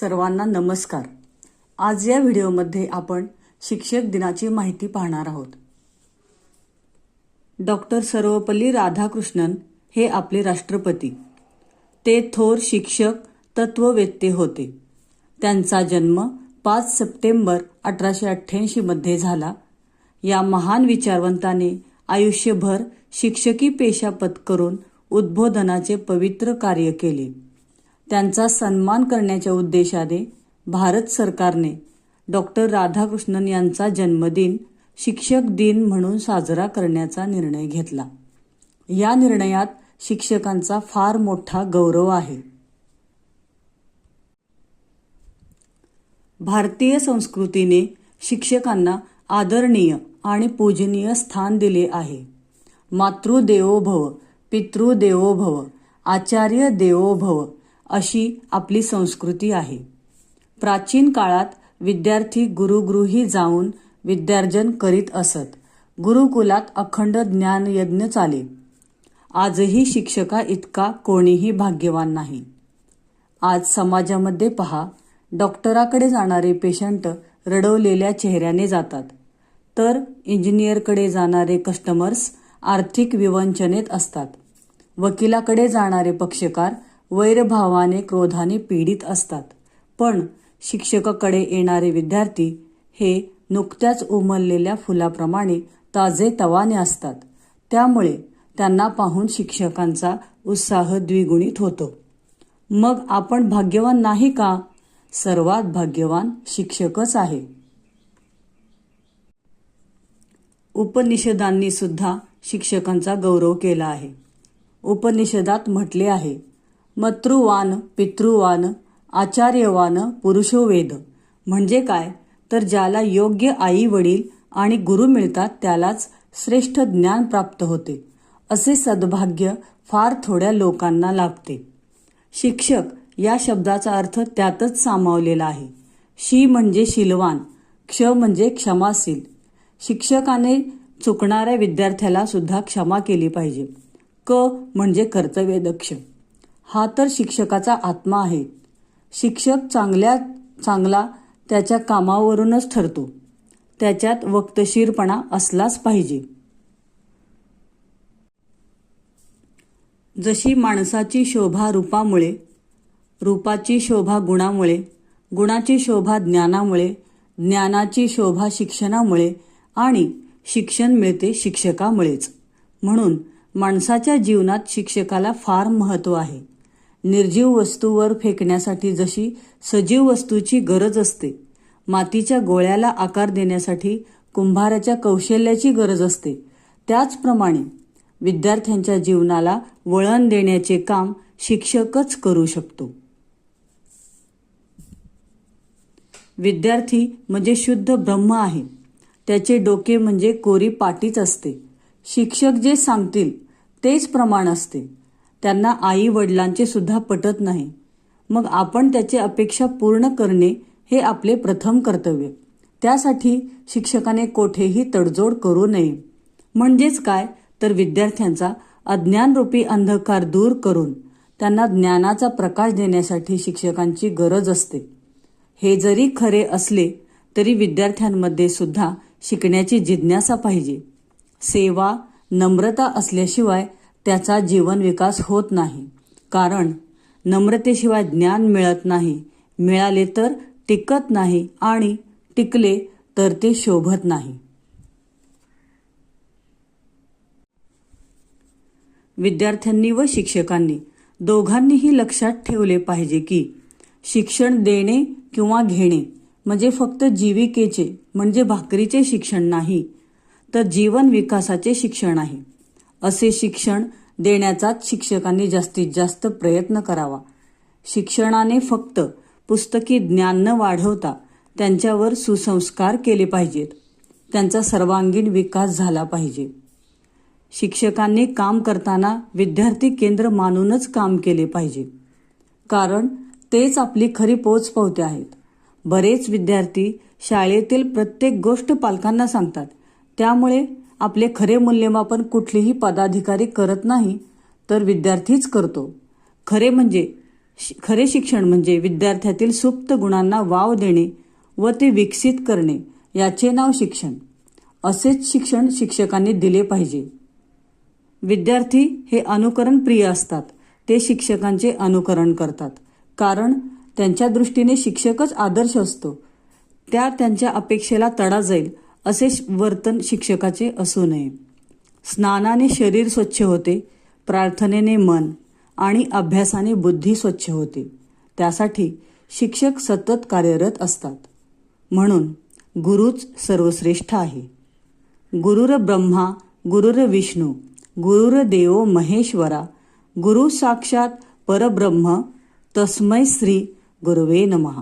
सर्वांना नमस्कार. आज या व्हिडिओमध्ये आपण शिक्षक दिनाची माहिती पाहणार आहोत. डॉक्टर सर्वपल्ली राधाकृष्णन हे आपले राष्ट्रपती. ते थोर शिक्षक तत्ववेत्ते होते. त्यांचा जन्म पाच सप्टेंबर अठराशे अठ्ठ्याऐंशीमध्ये झाला. या महान विचारवंताने आयुष्यभर शिक्षकी पेशा पत्करून उद्बोधनाचे पवित्र कार्य केले. त्यांचा सन्मान करण्याच्या उद्देशाने भारत सरकारने डॉक्टर राधाकृष्णन यांचा जन्मदिन शिक्षक दिन म्हणून साजरा करण्याचा निर्णय घेतला. या निर्णयात शिक्षकांचा फार मोठा गौरव आहे. भारतीय संस्कृतीने शिक्षकांना आदरणीय आणि पूजनीय स्थान दिले आहे. मातृदेवो भव पितृदेवो भव आचार्य देवो भव अशी आपली संस्कृती आहे. प्राचीन काळात विद्यार्थी गुरुगृही जाऊन विद्यार्जन करीत असत. गुरुकुलात अखंड ज्ञान यज्ञ चाले. आजही शिक्षका इतका कोणीही भाग्यवान नाही. आज समाजामध्ये पहा डॉक्टराकडे जाणारे पेशंट रडवलेल्या चेहऱ्याने जातात. तर इंजिनियरकडे जाणारे कस्टमर्स आर्थिक विवंचनेत असतात. वकिलाकडे जाणारे पक्षकार वैरभावाने क्रोधाने पीडित असतात. पण शिक्षकाकडे येणारे विद्यार्थी हे नुकत्याच उमललेल्या फुलाप्रमाणे ताजे तवाने असतात. त्यामुळे त्यांना पाहून शिक्षकांचा उत्साह द्विगुणित होतो. मग आपण भाग्यवान नाही का? सर्वात भाग्यवान शिक्षकच आहे. उपनिषदांनी सुद्धा शिक्षकांचा गौरव केला आहे. उपनिषदात म्हटले आहे मतृवान पितृवान आचार्यवान पुरुषोवेद. म्हणजे काय? तर ज्याला योग्य आई वडील आणि गुरु मिळतात त्यालाच श्रेष्ठ ज्ञान प्राप्त होते. असे सद्भाग्य फार थोड्या लोकांना लाभते शिक्षक या शब्दाचा अर्थ त्यातच सामावलेला आहे. शी म्हणजे शिलवान क्ष म्हणजे क्षमाशील. शिक्षकाने चुकणाऱ्या विद्यार्थ्याला सुद्धा क्षमा केली पाहिजे. क म्हणजे कर्तव्यदक्ष. हा तर शिक्षकाचा आत्मा आहे. शिक्षक चांगल्या चांगला त्याच्या कामावरूनच ठरतो. त्याच्यात वक्तशीरपणा असलाच पाहिजे. जशी माणसाची शोभा रूपामुळे रूपाची शोभा गुणामुळे गुणाची शोभा ज्ञानामुळे ज्ञानाची शोभा शिक्षणामुळे आणि शिक्षण मिळते शिक्षकामुळेच. म्हणून माणसाच्या जीवनात शिक्षकाला फार महत्त्व आहे. निर्जीव वस्तूवर फेकण्यासाठी जशी सजीव वस्तूची गरज असते मातीच्या गोळ्याला आकार देण्यासाठी कुंभाराच्या कौशल्याची गरज असते. त्याचप्रमाणे विद्यार्थ्यांच्या जीवनाला वळण देण्याचे काम शिक्षकच करू शकतो. विद्यार्थी म्हणजे शुद्ध ब्रह्म आहे. त्याचे डोके म्हणजे कोरी पाटीच असते. शिक्षक जे सांगतील तेच प्रमाण असते. त्यांना आई वडिलांचे सुद्धा पटत नाही. मग आपण त्याची अपेक्षा पूर्ण करणे हे आपले प्रथम कर्तव्य. त्यासाठी शिक्षकाने कोठेही तडजोड करू नये. म्हणजेच काय? तर विद्यार्थ्यांचा अज्ञानरूपी अंधकार दूर करून त्यांना ज्ञानाचा प्रकाश देण्यासाठी शिक्षकांची गरज असते. हे जरी खरे असले तरी विद्यार्थ्यांमध्ये सुद्धा शिकण्याची जिज्ञासा पाहिजे. सेवा नम्रता असल्याशिवाय त्याचा जीवन विकास होत नाही. कारण नम्रतेशिवाय ज्ञान मिळत नाही. मिळाले तर टिकत नाही आणि टिकले तर ते शोभत नाही. विद्यार्थ्यांनी व शिक्षकांनी दोघांनीही लक्षात ठेवले पाहिजे की शिक्षण देणे किंवा घेणे म्हणजे फक्त जीविकेचे म्हणजे भाकरीचे शिक्षण नाही तर जीवन विकासाचे शिक्षण आहे. असे शिक्षण देण्याचाच शिक्षकांनी जास्तीत जास्त प्रयत्न करावा. शिक्षणाने फक्त पुस्तकी ज्ञान न वाढवता त्यांच्यावर सुसंस्कार केले पाहिजेत. त्यांचा सर्वांगीण विकास झाला पाहिजे. शिक्षकांनी काम करताना विद्यार्थी केंद्र मानूनच काम केले पाहिजे. कारण तेच आपली खरी पोच पावते आहेत. बरेच विद्यार्थी शाळेतील प्रत्येक गोष्ट पालकांना सांगतात. त्यामुळे आपले खरे मूल्यमापन कुठलेही पदाधिकारी करत नाही तर विद्यार्थीच करतो. खरे म्हणजे शि- खरे शिक्षण म्हणजे विद्यार्थ्यातील सुप्त गुणांना वाव देणे व ते विकसित करणे याचे नाव शिक्षण. असेच शिक्षण शिक्षकांनी दिले पाहिजे. विद्यार्थी हे अनुकरण प्रिय असतात. ते शिक्षकांचे अनुकरण करतात. कारण त्यांच्या दृष्टीने शिक्षकच आदर्श असतो. त्या त्यांच्या अपेक्षेला तडा जाईल असे वर्तन शिक्षकाचे असू नये. स्नानाने शरीर स्वच्छ होते प्रार्थनेने मन आणि अभ्यासाने बुद्धी स्वच्छ होते. त्यासाठी शिक्षक सतत कार्यरत असतात. म्हणून गुरुच सर्वश्रेष्ठ आहे. गुरुर ब्रह्मा गुरुर विष्णू गुरुर देवो महेश्वरा गुरु साक्षात परब्रह्म तस्मै श्री गुरुवे नमः.